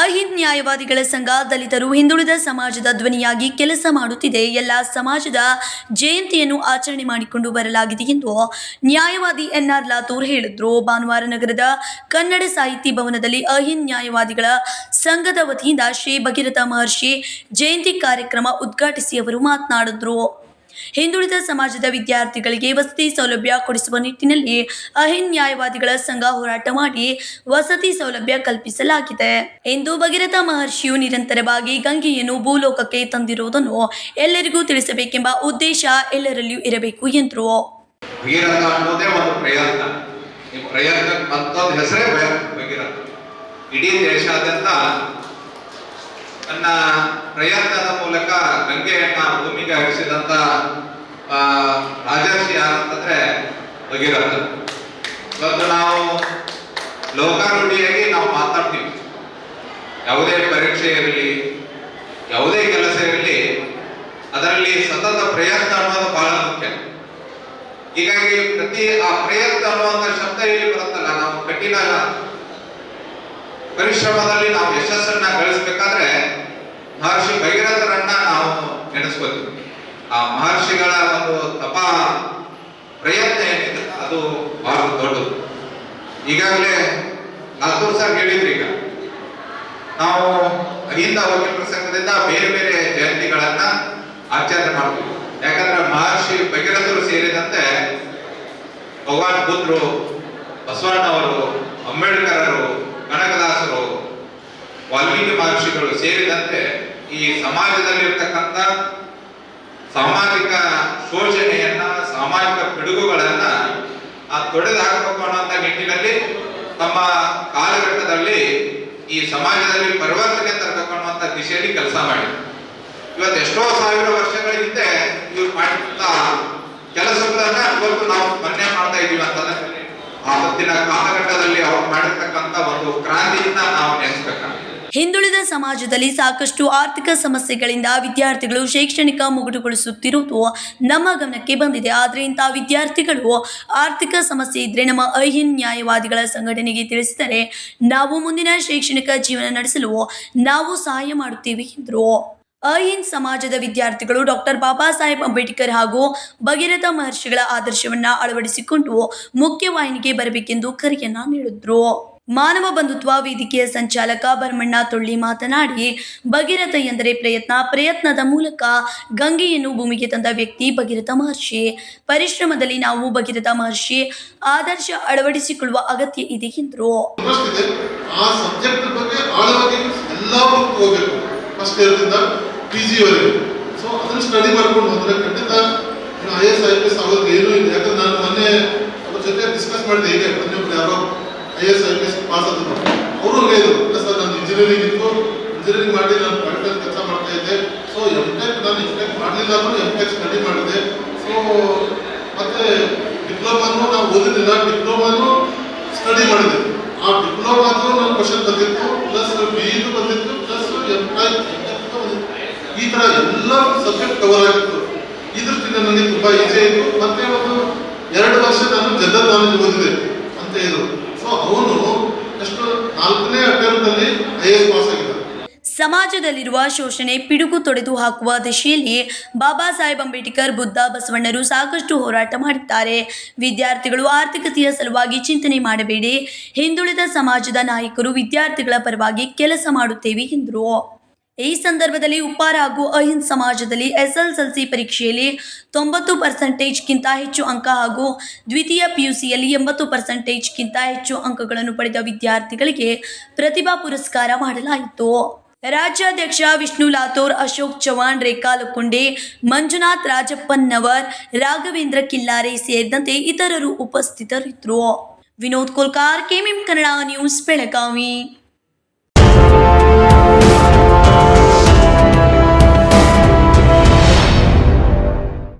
ಅಹಿಂದ್ ನ್ಯಾಯವಾದಿಗಳ ಸಂಘ ದಲಿತರು ಹಿಂದುಳಿದ ಸಮಾಜದ ಧ್ವನಿಯಾಗಿ ಕೆಲಸ ಮಾಡುತ್ತಿದೆ. ಎಲ್ಲ ಸಮಾಜದ ಜಯಂತಿಯನ್ನು ಆಚರಣೆ ಮಾಡಿಕೊಂಡು ಬರಲಾಗಿದೆ ಎಂದು ನ್ಯಾಯವಾದಿ ಎನ್ಆರ್ ಲಾತೂರ್ ಹೇಳಿದ್ರು. ಭಾನುವಾರ ನಗರದ ಕನ್ನಡ ಸಾಹಿತಿ ಭವನದಲ್ಲಿ ಅಹಿಂದ್ ನ್ಯಾಯವಾದಿಗಳ ಸಂಘದ ವತಿಯಿಂದ ಶ್ರೀ ಭಗೀರಥ ಮಹರ್ಷಿ ಜಯಂತಿ ಕಾರ್ಯಕ್ರಮ ಉದ್ಘಾಟಿಸಿ ಅವರು ಮಾತನಾಡಿದ್ರು. ಹಿಂದುಳಿದ ಸಮಾಜದ ವಿದ್ಯಾರ್ಥಿಗಳಿಗೆ ವಸತಿ ಸೌಲಭ್ಯ ಕೊಡಿಸುವ ನಿಟ್ಟಿನಲ್ಲಿ ಅಹಿಂದ್ ನ್ಯಾಯವಾದಿಗಳ ಸಂಘ ಹೋರಾಟ ಮಾಡಿ ವಸತಿ ಸೌಲಭ್ಯ ಕಲ್ಪಿಸಲಾಗಿದೆ. ಎಂದು ಭಗೀರಥ ಮಹರ್ಷಿಯು ನಿರಂತರವಾಗಿ ಗಂಗೆಯನ್ನು ಭೂಲೋಕಕ್ಕೆ ತಂದಿರುವುದನ್ನು ಎಲ್ಲರಿಗೂ ತಿಳಿಸಬೇಕೆಂಬ ಉದ್ದೇಶ ಎಲ್ಲರಲ್ಲಿಯೂ ಇರಬೇಕು ಎಂದರು. ಪ್ರಯತ್ನ. ತನ್ನ ಪ್ರಯತ್ನದ ಮೂಲಕ ಗಂಗೆಯನ್ನ ಭೂಮಿಗೆ ಹರಿಸಿದಂತ ರಾಜರ್ಷಿ ಯಾರಂತಂದ್ರೆ ಭಗೀರಥ ಇವತ್ತು ನಾವು ಲೋಕಾರೂಢಿಯಾಗಿ ನಾವು ಮಾತಾಡ್ತೀವಿ. ಯಾವುದೇ ಪರೀಕ್ಷೆ ಇರಲಿ, ಯಾವುದೇ ಕೆಲಸ ಇರಲಿ, ಅದರಲ್ಲಿ ಸತತ ಪ್ರಯತ್ನ ಅನ್ನೋದು ಬಹಳ ಮುಖ್ಯ. ಹೀಗಾಗಿ ಪ್ರತಿ ಆ ಪ್ರಯತ್ನ ಅನ್ನುವಂತ ಶಬ್ದ ಇಲ್ಲಿ ಬರುತ್ತಲ್ಲ, ನಾವು ಕಠಿಣ ಪರಿಶ್ರಮದಲ್ಲಿ ನಾವು ಯಶಸ್ಸನ್ನ ಗಳಿಸ್ಬೇಕಾದ್ರೆ ಮಹರ್ಷಿ ಭೈರಥರನ್ನ ನಾವು ನೆನೆಸ್ಕೋತೀವಿ. ಆ ಮಹರ್ಷಿಗಳ ಒಂದು ತಪ ಪ್ರಯತ್ನ ಏನಿದೆ, ಅದು ಬಹಳ ದೊಡ್ಡದು. ಈಗಾಗಲೇ ಲಾತೂರ್ ಸರ್ ಹೇಳಿದ್ರಿ ಈಗ. ನಾವು ಅಹಿಂದ ವಕೀಲರ ಪ್ರಸಂಗದಿಂದ ಬೇರೆ ಬೇರೆ ಜಯಂತಿಗಳನ್ನ ಆಚರಣೆ ಮಾಡ್ತೀವಿ. ಯಾಕಂದ್ರೆ ಮಹರ್ಷಿ ಭಗೀರಥರು ಸೇರಿದಂತೆ ಭಗವಾನ್ ಬುದ್ಧರು ಬಸವಣ್ಣವರು ಅಂಬೇಡ್ಕರರು, ಕನಕದಾಸರು, ವಾಲ್ಮೀಕಿ ಮಹರ್ಷಿಗಳು ಸೇರಿದಂತೆ ಈ ಸಮಾಜದಲ್ಲಿರ್ತಕ್ಕಂಥ ಸಾಮಾಜಿಕ ಶೋಷಣೆಯನ್ನ ಸಾಮಾಜಿಕ ಪಿಡುಗುಗಳನ್ನ ಆ ತೊಡೆದು ಹಾಕಬೇಕು ಅನ್ನುವಂಥ ನಿಟ್ಟಿನಲ್ಲಿ ತಮ್ಮ ಕಾಲಘಟ್ಟದಲ್ಲಿ ಈ ಸಮಾಜದಲ್ಲಿ ಪರಿವರ್ತನೆ ತರಬೇಕು ಅನ್ನುವಂಥ ದಿಶೆಯಲ್ಲಿ ಕೆಲಸ ಮಾಡಿದ್ರು. ಇವತ್ತು ಎಷ್ಟೋ ಸಾವಿರ ವರ್ಷಗಳ ಹಿಂದೆ ಇವ್ರು ಮಾಡಿದಂತ ಕೆಲಸಗಳನ್ನ ಇವತ್ತು ನಾವು ಮನ್ನೆ ಮಾಡ್ತಾ ಇದೀವಿ ಅಂತಂದ್ರೆ ಆವತ್ತಿನ ಕಾಲಘಟ್ಟದಲ್ಲಿ ಅವ್ರು ಮಾಡಿರ್ತಕ್ಕಂಥ ಒಂದು ಕ್ರಾಂತಿಯನ್ನ ನಾವು ನೆನೆಸ್ಬೇಕಾಗುತ್ತೆ ಹಿಂದುಳಿದ ಸಮಾಜದಲ್ಲಿ ಸಾಕಷ್ಟು ಆರ್ಥಿಕ ಸಮಸ್ಯೆಗಳಿಂದ ವಿದ್ಯಾರ್ಥಿಗಳು ಶೈಕ್ಷಣಿಕ ಮುಗುಟುಗೊಳಿಸುತ್ತಿರುವುದು ನಮ್ಮ ಗಮನಕ್ಕೆ ಬಂದಿದೆ. ಆದರೆ ಇಂತಹ ವಿದ್ಯಾರ್ಥಿಗಳು ಆರ್ಥಿಕ ಸಮಸ್ಯೆ ಇದ್ರೆ ನಮ್ಮ ಐಹಿನ್ ನ್ಯಾಯವಾದಿಗಳ ಸಂಘಟನೆಗೆ ತಿಳಿಸಿದರೆ ನಾವು ಮುಂದಿನ ಶೈಕ್ಷಣಿಕ ಜೀವನ ನಡೆಸಲು ನಾವು ಸಹಾಯ ಮಾಡುತ್ತೇವೆ ಎಂದರು. ಅಹಿನ್ ಸಮಾಜದ ವಿದ್ಯಾರ್ಥಿಗಳು ಡಾಕ್ಟರ್ ಬಾಬಾ ಸಾಹೇಬ್ ಅಂಬೇಡ್ಕರ್ ಹಾಗೂ ಭಗೀರಥ ಮಹರ್ಷಿಗಳ ಆದರ್ಶವನ್ನ ಅಳವಡಿಸಿಕೊಂಡು ಮುಖ್ಯವಾಹಿನಿಗೆ ಬರಬೇಕೆಂದು ಕರೆಯನ್ನ ನೀಡಿದ್ರು. ಮಾನವ ಬಂಧುತ್ವ ವೇದಿಕೆಯ ಸಂಚಾಲಕ ಭರಮಣ್ಣ ತೊಳ್ಳಿ ಮಾತನಾಡಿ, ಭಗೀರಥ ಎಂದರೆ ಪ್ರಯತ್ನ, ಪ್ರಯತ್ನದ ಮೂಲಕ ಗಂಗೆಯನ್ನು ಭೂಮಿಗೆ ತಂದ ವ್ಯಕ್ತಿ ಭಗೀರಥ ಮಹರ್ಷಿ. ಪರಿಶ್ರಮದಲ್ಲಿ ನಾವು ಭಗೀರಥ ಮಹರ್ಷಿ ಆದರ್ಶ ಅಳವಡಿಸಿಕೊಳ್ಳುವ ಅಗತ್ಯ ಇದೆ ಎಂದರು. ಯಾಕಂದ್ರೆ ನಾನು ಮೊನ್ನೆ ಅವ್ರ ಜೊತೆ ಡಿಸ್ಕಸ್ ಮಾಡಿದೆ ಹೇಗೆ ಯಾರೋ ಐ ಎಸ್ ಪಾಸ್ ಆದ್ರು ಅವರು ಹೇಳಿದರು ಸರ್ ನಾನು ಇಂಜಿನಿಯರಿಂಗ್ ಇತ್ತು. ಇಂಜಿನಿಯರಿಂಗ್ ಮಾಡಿ ನಾನು ಪ್ರೈವೇಟ್ ಕೆಲಸ ಮಾಡ್ತಾ ಇದ್ದೆ. ಸೊ ಎಂ ಟೆಕ್ ನಾನು ಎಂ ಟೆಕ್ ಮಾಡಲಿಲ್ಲ ಅಂದರೂ ಎಂ ಟೆಕ್ ಸ್ಟಡಿ ಮಾಡಿದೆ. ಸೊ ಮತ್ತೆ ಡಿಪ್ಲೊಮಾನು ನಾವು ಓದಿದ್ದಿಲ್ಲ ಡಿಪ್ಲೊಮಾನು ಸ್ಟಡಿ ಮಾಡಿದೆ. ಆ ಡಿಪ್ಲೊಮಾದು ನನ್ನ ಕ್ವಶನ್ ಬಂದಿತ್ತು ಪ್ಲಸ್ ಬಿ ಬಂದಿತ್ತು ಪ್ಲಸ್ ಎಂ ಟೆಕ್ ಈ ಥರ ಎಲ್ಲ ಸಬ್ಜೆಕ್ಟ್ ಕವರ್ ಆಗಿತ್ತು. ಈ ದೃಷ್ಟಿಯಿಂದ ನನಗೆ ತುಂಬ ಈಸಿ ಆಯಿತು. ಮತ್ತೆ ಒಂದು ಎರಡು ವರ್ಷ ನಾನು ಜನರಲ್ ನಾಲೆಜ್ ಓದಿದೆ ಅಂತ ಇದು ಸೊ ಅವನು ನಾಲ್ಕನೇ ಅಟೆಂಪ್ಟಲ್ಲಿ ಸಮಾಜದಲ್ಲಿರುವ ಶೋಷಣೆ ಪಿಡುಗು ತೊಡೆದು ಹಾಕುವ ದಿಶೆಯಲ್ಲಿ ಬಾಬಾ ಸಾಹೇಬ್ ಅಂಬೇಡ್ಕರ್, ಬುದ್ಧ ಬಸವಣ್ಣರು ಸಾಕಷ್ಟು ಹೋರಾಟ ಮಾಡಿದ್ದಾರೆ. ವಿದ್ಯಾರ್ಥಿಗಳು ಆರ್ಥಿಕತೆಯ ಸಲುವಾಗಿ ಚಿಂತನೆ ಮಾಡಬೇಡಿ. ಹಿಂದುಳಿದ ಸಮಾಜದ ನಾಯಕರು ವಿದ್ಯಾರ್ಥಿಗಳ ಪರವಾಗಿ ಕೆಲಸ ಮಾಡುತ್ತೇವೆ ಎಂದರು. ಈ ಸಂದರ್ಭದಲ್ಲಿ ಉಪ್ಪಾರ ಹಾಗೂ ಅಹಿಂದ್ ಸಮಾಜದಲ್ಲಿ ಎಸ್ ಎಲ್ ಎಲ್ ಸಿ ಪರೀಕ್ಷೆಯಲ್ಲಿ ತೊಂಬತ್ತು ಪರ್ಸೆಂಟೇಜ್ಗಿಂತ ಹೆಚ್ಚು ಅಂಕ ಹಾಗೂ ದ್ವಿತೀಯ ಪಿಯುಸಿಯಲ್ಲಿ ಎಂಬತ್ತು ಪರ್ಸೆಂಟೇಜ್ಗಿಂತ ಹೆಚ್ಚು ಅಂಕಗಳನ್ನು ಪಡೆದ ವಿದ್ಯಾರ್ಥಿಗಳಿಗೆ ಪ್ರತಿಭಾ ಪುರಸ್ಕಾರ ಮಾಡಲಾಯಿತು. ರಾಜ್ಯಾಧ್ಯಕ್ಷ ವಿಷ್ಣು ಲಾತೋರ್, ಅಶೋಕ್ ಚವಾಣ್ ರೇಖಾ ಲಕ್ಕುಂಡೆ, ಮಂಜುನಾಥ್ ರಾಜಪ್ಪನ್ನವರ್, ರಾಘವೇಂದ್ರ ಕಿಲ್ಲಾರೆ ಸೇರಿದಂತೆ ಇತರರು ಉಪಸ್ಥಿತರಿದ್ದರು. Vinod Kolkar KMM Kannada news, Belagavi.